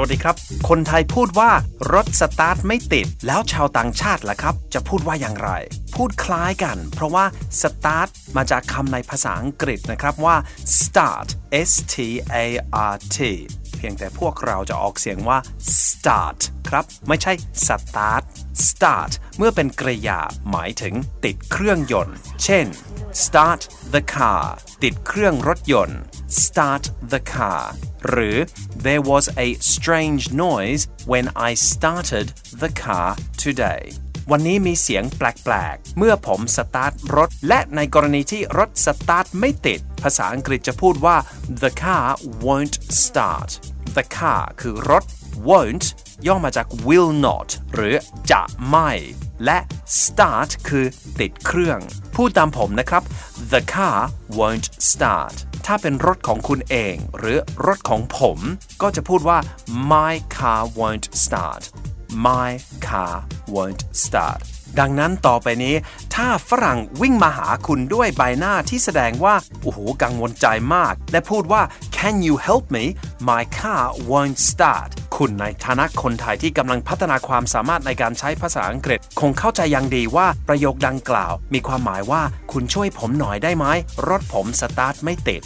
วัสดีครับ คนไทยพูดว่ารถสตาร์ทไม่ติด แล้วชาวต่างชาติล่ะครับ จะพูดว่าอย่างไร พูดคล้ายกัน เพราะว่า start มาจากคำในภาษาอังกฤษนะครับว่า start s t a r t เพียงแต่พวกเราจะออกเสียงว่า start ครับ ไม่ใช่ start start เมื่อเป็นกริยาหมายถึงติดเครื่องยนต์ เช่น start the car ติดเครื่องรถยนต์ start the car หรือ there was a strange noise when I started the car today วันนี้มีเสียงแปลกๆ เมื่อผมสตาร์ทรถ และในกรณีที่รถสตาร์ทไม่ติด ภาษาอังกฤษจะพูดว่า the car won't start the car คือรถ won't ย่อมาจาก will not หรือจะไม่ และ start คือติดเครื่อง พูดตามผมนะครับ the car won't start ถ้าเป็นรถของคุณเอง หรือรถของผม ก็จะพูดว่า my car won't start my car won't start ดังนั้นต่อไปนี้ ถ้าฝรั่งวิ่งมาหาคุณด้วยใบหน้าที่แสดงว่า โอ้โห กังวลใจมาก และพูดว่า can you help me my car won't start คุณในฐานะคนไทยที่กำลังพัฒนาความสามารถในการใช้ภาษาอังกฤษ คงเข้าใจอย่างดีว่าประโยคดังกล่าว มีความหมายว่าคุณช่วยผมหน่อยได้ไหมรถผมสตาร์ทไม่ติด